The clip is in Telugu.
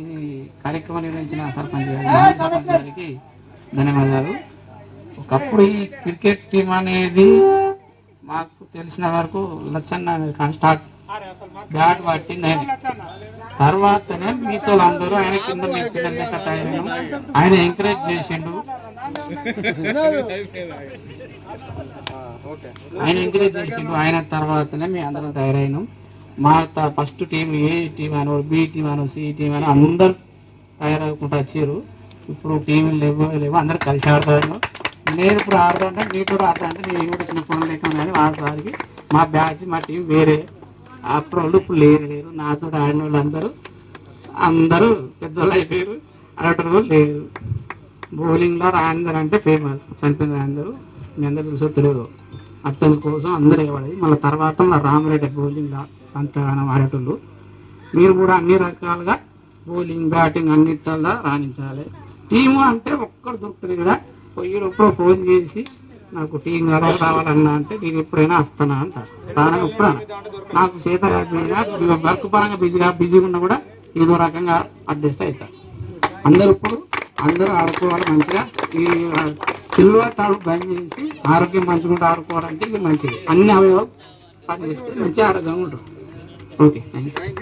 ఇది కార్యక్రమం నిర్వహించిన సర్పంచ్ సర్పంచ్ గారికి ధన్యవాదాలు. ఒకప్పుడు ఈ క్రికెట్ టీం అనేది మాకు తెలిసిన వరకు లచ్చన్న స్టార్ట్ బ్యాట్ పట్టింది ఆయన. తర్వాతనే మీతో అందరూ ఆయన కింద మీ పిల్లల లెక్క తయారైన ఆయన ఎంకరేజ్ చేసిండు. ఆయన ఎంకరేజ్ చేసిండు. ఆయన తర్వాతనే మీ అందరం తయారైనాం. మా ఫస్ట్ టీం ఏ టీం అనో బి టీం అనో సి టీం అనో అందరు తయారవుకుంటూ వచ్చారు. ఇప్పుడు టీంలు లేవు లేవు అందరు కలిసి ఆడతారు. నేను ఇప్పుడు ఆడదంటే మీరు కూడా ఆడతాంటే నేను కూడా చిన్న ఫోన్ లేకుండా కానీ వాళ్ళకి మా బ్యాచ్ మా టీం వేరే. అప్పుడు వాళ్ళు ఇప్పుడు లేరు లేరు. నాతో ఆడిన వాళ్ళు అందరూ అందరూ పెద్దవాళ్ళు అయిపోయారు ఆడటం లేరు బౌలింగ్లో రాందర్ అంటే ఫేమస్ చనిపోయిన రాందరు మీ అందరూ చూసో తెలియదు. అతని కోసం అందరూ ఇవ్వడది మళ్ళీ తర్వాత మళ్ళీ రామరెడ్డి బౌలింగ్లో అంతగానో ఆడేటోళ్ళు మీరు కూడా అన్ని రకాలుగా బౌలింగ్ బ్యాటింగ్ అన్నిట్లా రాణించాలి. టీము అంటే ఒక్కడు దొరుకుతుంది కదా. పోయి ఎప్పుడో ఫోన్ చేసి నాకు టీం కదా రావాలన్నా అంటే నేను ఎప్పుడైనా వస్తానా అంట. రానని ఎప్పుడు నాకు చేత కాకపోయినా వర్క్ పరంగా బిజీగా బిజీగా ఉన్నా కూడా ఏదో రకంగా అడ్జస్ట్ అవుతా అందరూ ఇప్పుడు అందరూ ఆడుకోవాలి మంచిగా. ఈ సిల్వర్ తాడు బంద్ చేసి ఆరోగ్యం మంచిగా ఆడుకోవడానికి ఇది మంచిది. అన్ని అవయవాలు పనిచేస్తే మంచి మంచిగా ఆరోగ్యంగా ఉంటారు. Okay, thank you.